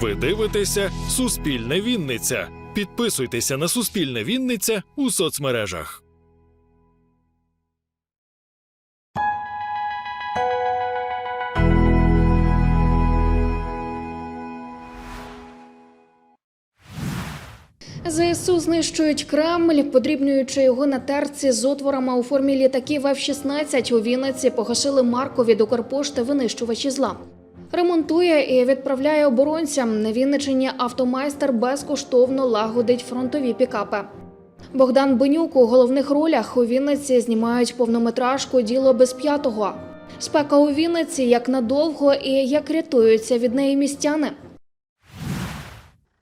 Ви дивитеся Суспільне Вінниця. Підписуйтеся на Суспільне Вінниця у соцмережах. ЗСУ знищують Кремль, подрібнюючи його на терці з отворами у формі літаків F-16 у Вінниці погасили марку від Укрпошти винищувачі зла. Ремонтує і відправляє оборонцям на Вінничині автомайстер безкоштовно лагодить фронтові пікапи. Богдан Бенюк у головних ролях у Вінниці знімають повнометражку Діло без п'ятого. Спека у Вінниці як надовго і як рятуються від неї містяни.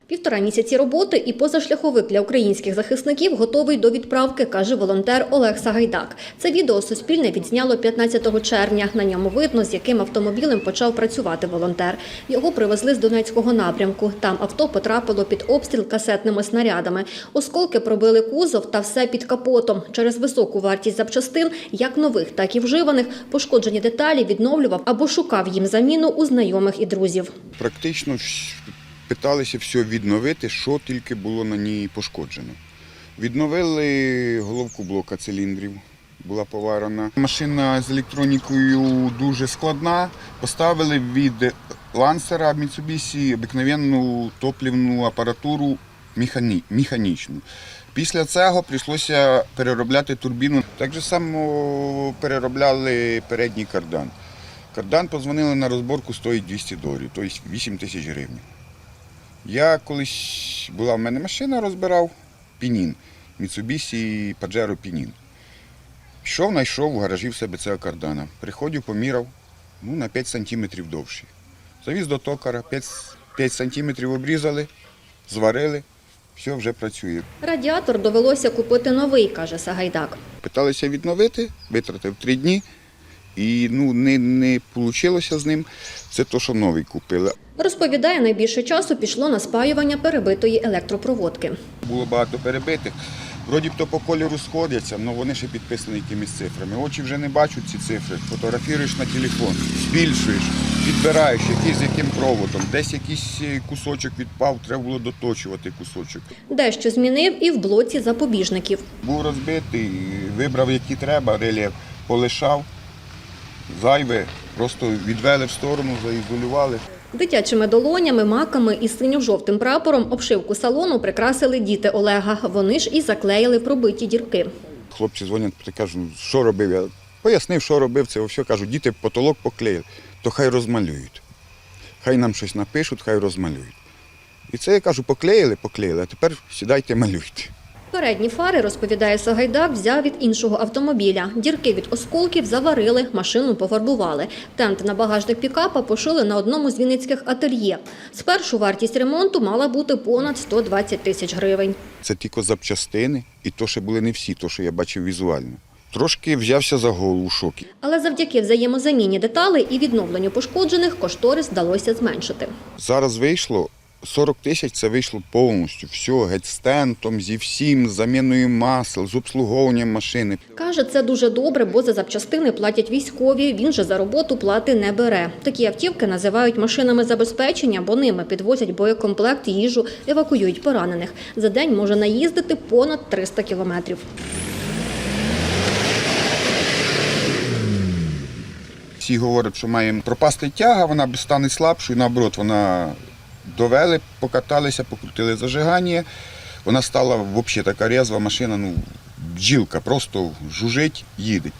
Півтора місяці роботи і позашляховик для українських захисників готовий до відправки, каже волонтер Олег Сагайдак. Це відео Суспільне відзняло 15 червня. На ньому видно, з яким автомобілем почав працювати волонтер. Його привезли з Донецького напрямку. Там авто потрапило під обстріл касетними снарядами. Осколки пробили кузов та все під капотом. Через високу вартість запчастин, як нових, так і вживаних, пошкоджені деталі відновлював або шукав їм заміну у знайомих і друзів. Практично питалися все відновити, що тільки було на ній пошкоджено. Відновили головку блока циліндрів, була поварена. Машина з електронікою дуже складна. Поставили від лансера Mitsubishi обикновенну топлівну апаратуру механі- механічну. Після цього прийшлося переробляти турбіну. Так само переробляли передній кардан. Кардан позвонили на розборку, стоїть 200 доларів, тобто 8 тисяч гривень. Я колись була в мене машина, розбирав пінін. Mitsubishi Pajero Пінін. Пішов, знайшов в гаражі в себе цього кардана. Приходив, поміряв, ну, на 5 сантиметрів довший. Завіз до токара, 5, 5 сантиметрів обрізали, зварили, все вже працює. Радіатор довелося купити новий, каже Сагайдак. Питалися відновити, витратив три дні. І ну, не, не вийшло з ним. Це то, що новий купили. Розповідає, найбільше часу пішло на спаювання перебитої електропроводки. Було багато перебитих. Вроді б то по кольору сходяться, але вони ще підписані якимись цифрами. Очі вже не бачать ці цифри. Фотографіруєш на телефон, збільшуєш, підбираєш, який з яким проводом. Десь якийсь е, кусочок відпав, треба було доточувати кусочок. Дещо змінив і в блоці запобіжників. Був розбитий, вибрав, які треба, рельєф полишав, зайве, просто відвели в сторону, заізолювали. Дитячими долонями, маками і синьо-жовтим прапором обшивку салону прикрасили діти Олега. Вони ж і заклеїли пробиті дірки. Хлопці дзвонять, кажуть, «Ну, що робив. Я пояснив, що робив це. Все кажу, діти потолок поклеїли, то хай розмалюють. Хай нам щось напишуть, хай розмалюють. І це я кажу, поклеїли, поклеїли, а тепер сідайте, малюйте. Передні фари, розповідає Сагайдак, взяв від іншого автомобіля. Дірки від осколків заварили, машину пофарбували. Тент на багажник пікапа пошили на одному з вінницьких ательє. Спершу вартість ремонту мала бути понад 120 тисяч гривень. Це тільки запчастини, і то ще були не всі, то, що я бачив візуально. Трошки взявся за голову в шокі. Але завдяки взаємозаміні деталей і відновленню пошкоджених кошторис вдалося зменшити. Зараз вийшло 40 тисяч, це вийшло повністю. Все, геть з тентом, зі всім, з заміною масел, з обслуговуванням машини. Каже, це дуже добре, бо за запчастини платять військові. Він же за роботу плати не бере. Такі автівки називають машинами забезпечення, бо ними підвозять боєкомплект, їжу, евакуюють поранених. За день може наїздити понад 300 кілометрів. Всі говорять, що маємо пропасти тяга, вона стане слабшою, наоборот, вона довели, покаталися, покрутили зажигання. Вона стала взагалі така резва машина, ну, бджілка, просто жужить, їде.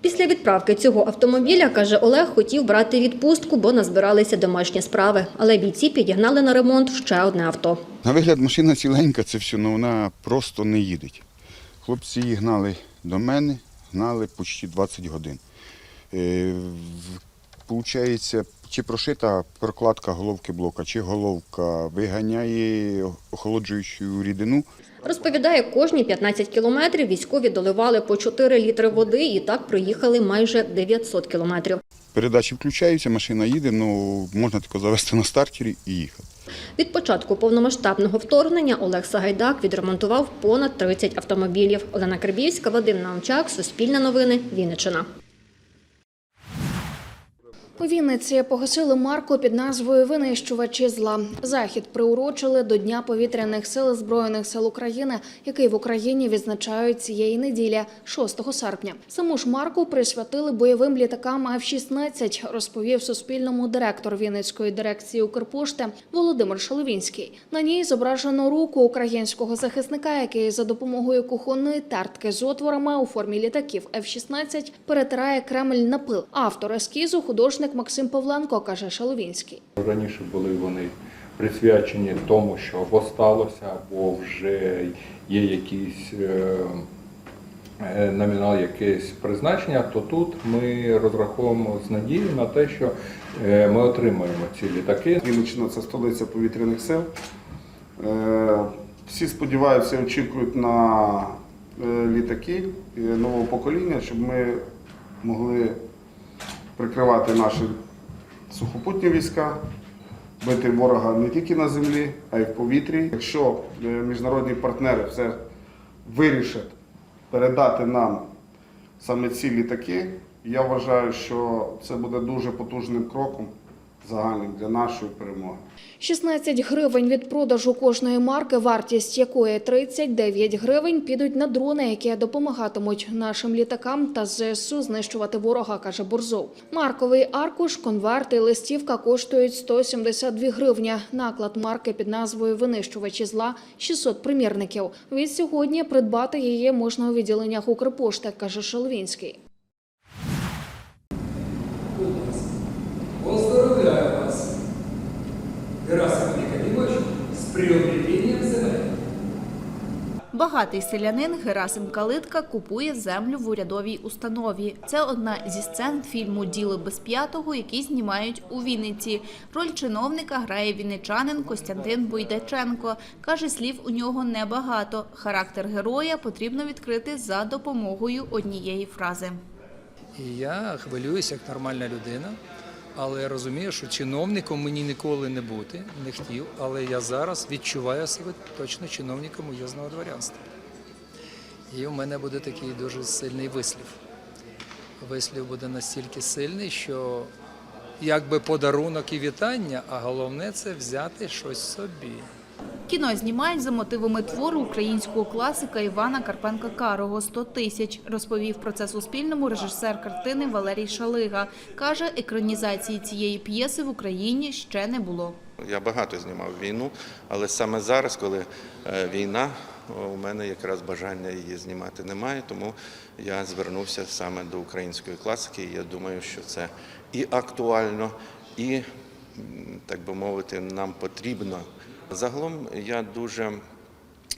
Після відправки цього автомобіля, каже Олег, хотів брати відпустку, бо назбиралися домашні справи. Але бійці підігнали на ремонт ще одне авто. На вигляд машина ціленька, це все, але вона просто не їде. Хлопці її гнали до мене, гнали почти 20 годин. Е, Получається, чи прошита прокладка головки блока, чи головка виганяє охолоджуючу рідину. Розповідає, кожні 15 кілометрів військові доливали по 4 літри води і так проїхали майже 900 кілометрів. Передачі включаються, машина їде, ну можна тільки завести на стартері і їхати. Від початку повномасштабного вторгнення Олег Сагайдак відремонтував понад 30 автомобілів. Олена Карбівська, Вадим Наумчак, Суспільне новини, Вінниччина. У Вінниці погасили марку під назвою Винищувачі зла. Захід приурочили до Дня повітряних сил Збройних сил України, який в Україні відзначають цієї неділі, 6 серпня. Саму ж марку присвятили бойовим літакам F-16, розповів Суспільному директор Вінницької дирекції Укрпошти Володимир Шаловінський. На ній зображено руку українського захисника, який за допомогою кухонної тертки з отворами у формі літаків F-16 перетирає Кремль на пил. Автор ескізу художник Максим Павленко каже Шаловінський. Раніше були вони присвячені тому, що або сталося, або вже є якийсь е, е, номінал, якесь призначення, то тут ми розраховуємо з надією на те, що е, ми отримаємо ці літаки. Вінниччина це столиця повітряних сил. Всі сподіваються, очікують на літаки нового покоління, щоб ми могли прикривати наші сухопутні війська, бити ворога не тільки на землі, а й в повітрі. Якщо е, міжнародні партнери все вирішать передати нам саме ці літаки, я вважаю, що це буде дуже потужним кроком загальним для нашої перемоги. 16 гривень від продажу кожної марки, вартість якої 39 гривень, підуть на дрони, які допомагатимуть нашим літакам та ЗСУ знищувати ворога, каже Борзов. Марковий аркуш, конверт і листівка коштують 172 гривні. Наклад марки під назвою Винищувачі зла 600 примірників. Від сьогодні придбати її можна у відділеннях Укрпошти, каже Шелвінський. Багатий селянин Герасим Калитка купує землю в урядовій установі. Це одна зі сцен фільму Діло без п'ятого, який знімають у Вінниці. Роль чиновника грає вінничанин Костянтин Бойдаченко. Каже, слів у нього небагато. Характер героя потрібно відкрити за допомогою однієї фрази. Я хвилююся як нормальна людина, але я розумію, що чиновником мені ніколи не бути, не хотів, але я зараз відчуваю себе точно чиновником уїзного дворянства. І у мене буде такий дуже сильний вислів. Вислів буде настільки сильний, що якби подарунок і вітання, а головне це взяти щось собі. Кіно знімають за мотивами твору українського класика Івана Карпенка Карого «100 тисяч. Розповів про це Суспільному режисер картини Валерій Шалига. Каже, екранізації цієї п'єси в Україні ще не було. Я багато знімав війну, але саме зараз, коли е, війна, у мене якраз бажання її знімати немає, тому я звернувся саме до української класики. Я думаю, що це і актуально, і, так би мовити, нам потрібно. Загалом я дуже.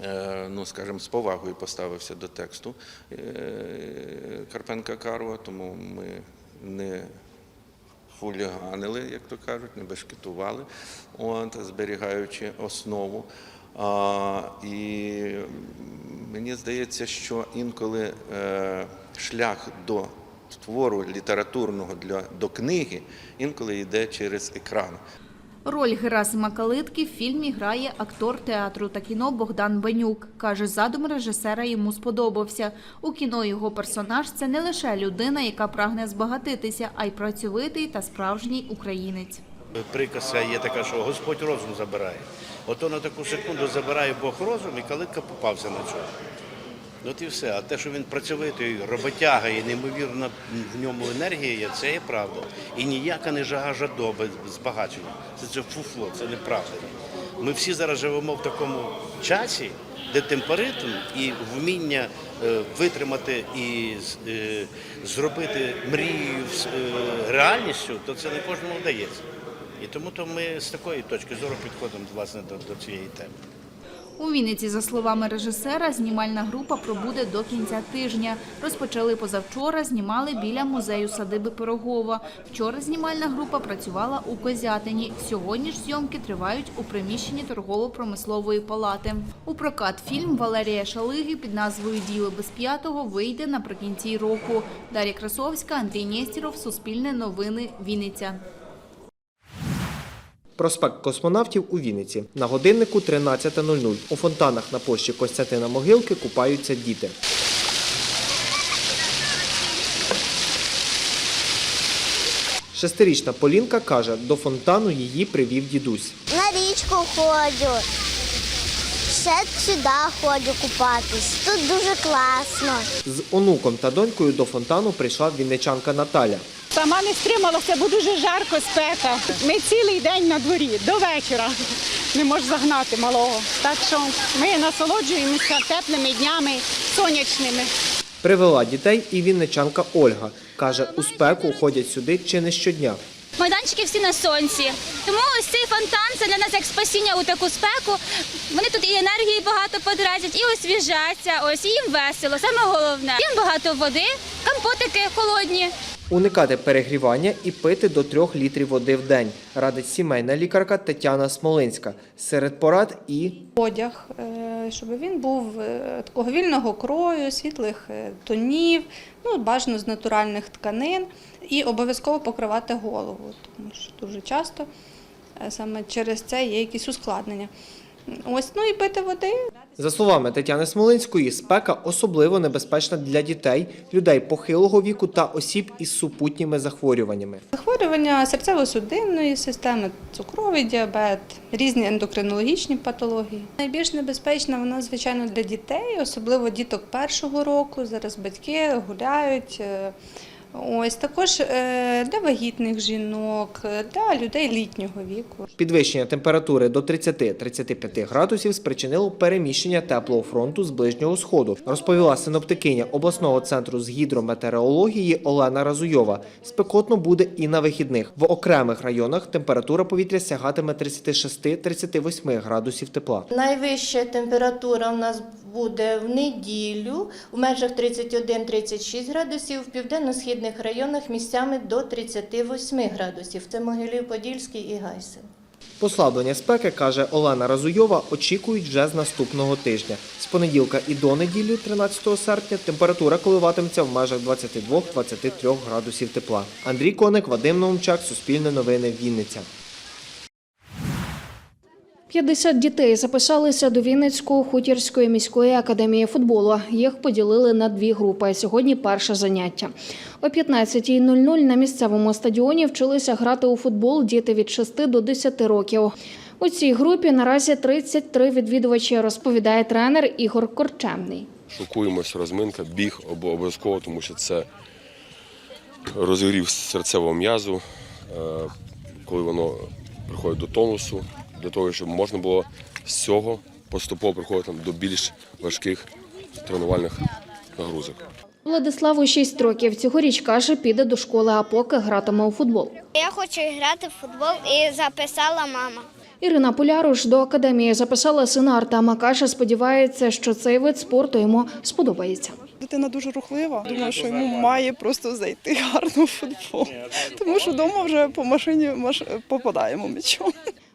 е, Ну, скажімо, з повагою поставився до тексту е, Карпенка Карова, тому ми не хуліганили, як то кажуть, не бешкетували, от, зберігаючи основу. А, і мені здається, що інколи е, шлях до твору літературного для, до книги інколи йде через екран. Роль Герасима Калитки в фільмі грає актор театру та кіно Богдан Бенюк. Каже, задум режисера йому сподобався. У кіно його персонаж це не лише людина, яка прагне збагатитися, а й працьовитий та справжній українець. Приказка є така, що Господь розум забирає. Ото на таку секунду забирає Бог розум, і калитка попався на цьому. От і все. А те, що він працьовитий, роботяга і неймовірна в ньому енергія це є правда. І ніяка не жага жадоби збагачення. Це це фуфло, це неправда. Ми всі зараз живемо в такому часі, де темперитм і вміння е, витримати і е, зробити мрію е, реальністю, то це не кожному вдається. І тому то ми з такої точки зору підходимо власне до, до цієї теми. У Вінниці, за словами режисера, знімальна група пробуде до кінця тижня. Розпочали позавчора, знімали біля музею садиби Пирогова. Вчора знімальна група працювала у Козятині. Сьогодні ж зйомки тривають у приміщенні торгово-промислової палати. У прокат фільм Валерія Шалиги під назвою Діло без п'ятого вийде наприкінці року. Дар'я Красовська, Андрій Нєстіров, Суспільне новини, Вінниця. Проспект космонавтів у Вінниці. На годиннику 13.00. У фонтанах на площі Костянтина Могилки купаються діти. Шестирічна Полінка каже, до фонтану її привів дідусь. На річку ходжу. Ще сюди ходжу купатись. Тут дуже класно. З онуком та донькою до фонтану прийшла вінничанка Наталя. Сама не стрималася, бо дуже жарко спека. Ми цілий день на дворі до вечора. Не можеш загнати малого. Так що ми насолоджуємося теплими днями, сонячними. Привела дітей і вінничанка Ольга. Каже, у спеку ходять сюди чи не щодня. Майданчики всі на сонці. Тому ось цей фонтан це для нас як спасіння у таку спеку. Вони тут і енергії багато потратять, і освіжаться. Ось і їм весело. Саме головне. Їм багато води, компотики холодні. Уникати перегрівання і пити до трьох літрів води в день, радить сімейна лікарка Тетяна Смолинська. Серед порад і Одяг, е, щоб він був е, такого вільного крою, світлих е, тонів, ну, бажано з натуральних тканин, і обов'язково покривати голову, тому що дуже часто саме через це є якісь ускладнення. Ось, ну і пити води. За словами Тетяни Смолинської, спека особливо небезпечна для дітей, людей похилого віку та осіб із супутніми захворюваннями. Захворювання серцево-судинної системи, цукровий діабет, різні ендокринологічні патології. Найбільш небезпечна вона, звичайно, для дітей, особливо діток першого року. Зараз батьки гуляють. Ось також е, для вагітних жінок, е, для людей літнього віку. Підвищення температури до 30-35 градусів спричинило переміщення теплого фронту з ближнього сходу, розповіла синоптикиня обласного центру з гідрометеорології Олена Разуйова. Спекотно буде і на вихідних. В окремих районах температура повітря сягатиме 36-38 градусів тепла. Найвища температура у нас буде в неділю в межах 31-36 градусів, в південно-східних районах місцями до 38 градусів. Це Могилів-Подільський і Гайсин. Послаблення спеки, каже Олена Разуйова, очікують вже з наступного тижня. З понеділка і до неділі, 13 серпня, температура коливатиметься в межах 22-23 градусів тепла. Андрій Коник, Вадим Наумчак, Суспільне новини, Вінниця. 50 дітей записалися до Вінницької хутірської міської академії футболу. Їх поділили на дві групи. Сьогодні перше заняття. О 15.00 на місцевому стадіоні вчилися грати у футбол діти від 6 до 10 років. У цій групі наразі 33 відвідувачі, розповідає тренер Ігор Корчемний. Шокуємося, розминка, біг обов'язково, тому що це розігрів серцевого м'язу, е, коли воно приходить до тонусу, для того, щоб можна було з цього поступово приходити до більш важких тренувальних нагрузок. Владиславу 6 років. Цьогоріч каже, піде до школи, а поки гратиме у футбол. Я хочу грати в футбол і записала мама. Ірина Поляруш до академії записала сина Артема. Каже, сподівається, що цей вид спорту йому сподобається. Дитина дуже рухлива. Думаю, що йому має просто зайти гарно в футбол. Тому що вдома вже по машині попадаємо м'ячом.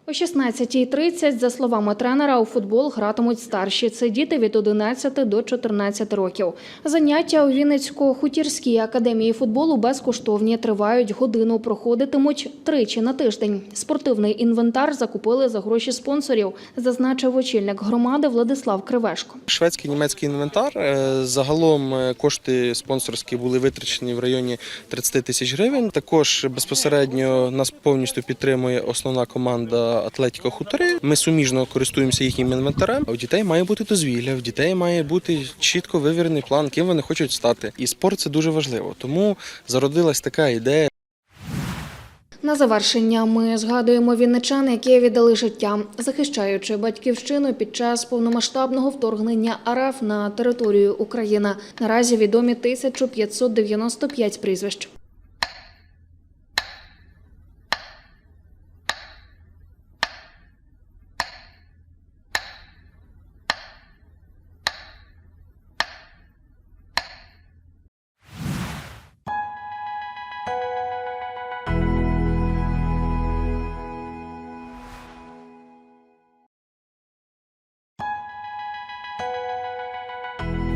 О 16.30, за словами тренера, у футбол гратимуть старші. Це діти від 11 до 14 років. Заняття у Вінницько-хутірській академії футболу безкоштовні. Тривають годину, проходитимуть тричі на тиждень. Спортивний інвентар закупили за гроші спонсорів, зазначив очільник громади Владислав Кривешко. Шведський німецький інвентар. е, Загалом е, кошти спонсорські були витрачені в районі 30 тисяч гривень. Також безпосередньо нас повністю підтримує основна команда Атлетіко Хутори. Ми суміжно користуємося їхнім інвентарем. У дітей має бути дозвілля, у дітей має бути чітко вивірений план, ким вони хочуть стати. І спорт це дуже важливо. Тому зародилась така ідея. На завершення ми згадуємо вінничан, які віддали життя, захищаючи батьківщину під час повномасштабного вторгнення РФ на територію України. Наразі відомі 1595 прізвищ.